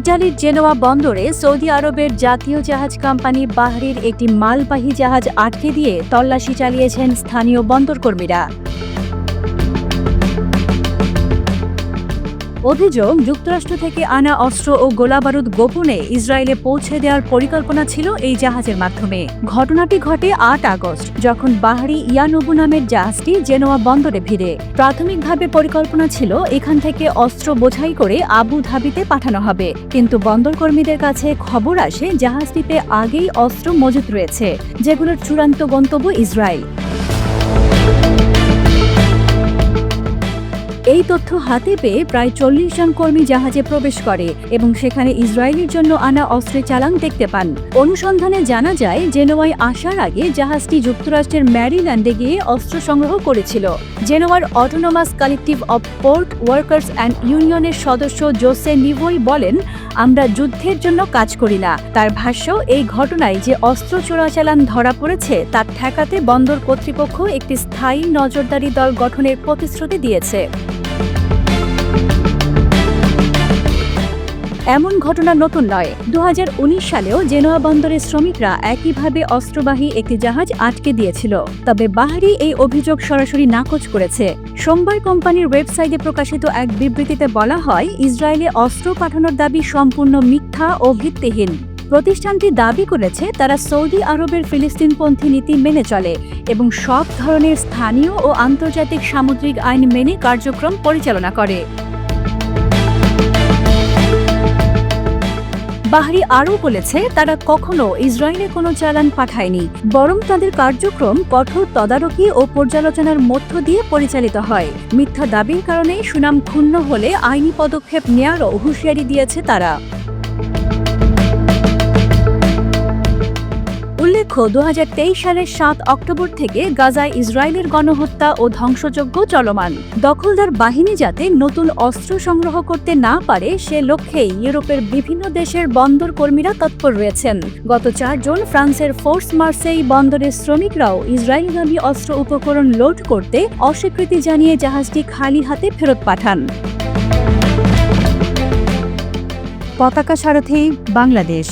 ইটালির জেনোয়া বন্দরে সৌদি আরবের জাতীয় জাহাজ কোম্পানি বাহরির একটি মালবাহী জাহাজ আটকে দিয়ে তল্লাশি চালিয়েছেন স্থানীয় বন্দরকর্মীরা। অভিযোগ, যুক্তরাষ্ট্র থেকে আনা অস্ত্র ও গোলাবারুদ গোপনে ইসরায়েলে পৌঁছে দেওয়ার পরিকল্পনা ছিল এই জাহাজের মাধ্যমে। ঘটনাটি ঘটে আট আগস্ট, যখন বাহারি ইয়ানুবু নামের জাহাজটি জেনোয়া বন্দরে ভিড়ে প্রাথমিকভাবে পরিকল্পনা ছিল এখান থেকে অস্ত্র বোঝাই করে আবু ধাবিতে পাঠানো হবে। কিন্তু বন্দরকর্মীদের কাছে খবর আসে, জাহাজটিতে আগেই অস্ত্র মজুত রয়েছে, যেগুলোর চূড়ান্ত গন্তব্য ইসরায়েল। এই তথ্য হাতে পেয়ে প্রায় চল্লিশ জন কর্মী জাহাজে প্রবেশ করে এবং সেখানে ইসরায়েলের জন্য আনা অস্ত্রের চালান দেখতে পান। অনুসন্ধানে জানা যায়, জেনোয়ায় আসার আগে জাহাজটি যুক্তরাষ্ট্রের ম্যারিল্যান্ডে গিয়ে অস্ত্র সংগ্রহ করেছিল। জেনোয়ার autonomous collective of port workers and ইউনিয়নের সদস্য জোসে নিভোই বলেন, আমরা যুদ্ধের জন্য কাজ করি না। তার ভাষ্য, এই ঘটনায় যে অস্ত্র চোরাচালান ধরা পড়েছে তার ঠেকাতে বন্দর কর্তৃপক্ষ একটি স্থায়ী নজরদারি দল গঠনের প্রতিশ্রুতি দিয়েছে। এমন ঘটনা নতুন নয়। দু সালেও জেনোয়া বন্দরের শ্রমিকরা একইভাবে অস্ত্রবাহী একটি জাহাজ আটকে দিয়েছিল। তবে বাহারি এই অভিযোগ সরাসরি নাকচ করেছে। সোমবার কোম্পানির ওয়েবসাইটে প্রকাশিত এক বিবৃতিতে বলা হয়, ইসরায়েলে অস্ত্র পাঠানোর দাবি সম্পূর্ণ মিথ্যা ও ভিত্তিহীন। প্রতিষ্ঠানটি দাবি করেছে, তারা সৌদি আরবের ফিলিস্তিনপন্থী নীতি মেনে চলে এবং সব ধরনের স্থানীয় ও আন্তর্জাতিক সামুদ্রিক আইন মেনে কার্যক্রম পরিচালনা করে। বাহরি আরও বলেছে, তারা কখনো ইসরায়েলে কোনো চালান পাঠায়নি, বরং তাদের কার্যক্রম কঠোর তদারকি ও পর্যালোচনার মধ্য দিয়ে পরিচালিত হয়। মিথ্যা দাবির কারণে সুনাম ক্ষুণ্ণ হলে আইনি পদক্ষেপ নেয়ারও হুঁশিয়ারি দিয়েছে তারা। উল্লেখ্য দু সালের সাত অক্টোবর থেকে গাজায় ইসরায়েলের গণহত্যা ও ধ্বংসযজ্ঞ চলমান। দখলদার বাহিনী যাতে নতুন অস্ত্র সংগ্রহ করতে না পারে, সে লক্ষ্যেই ইউরোপের বিভিন্ন দেশের বন্দর কর্মীরা তৎপর রয়েছেন। গত চার জন ফ্রান্সের ফোর্স মার্সেই বন্দরের শ্রমিকরাও ইসরায়েলগামী অস্ত্র উপকরণ লোড করতে অস্বীকৃতি জানিয়ে জাহাজটি খালি হাতে ফেরত পাঠান। পতাকা সারথি, বাংলাদেশ।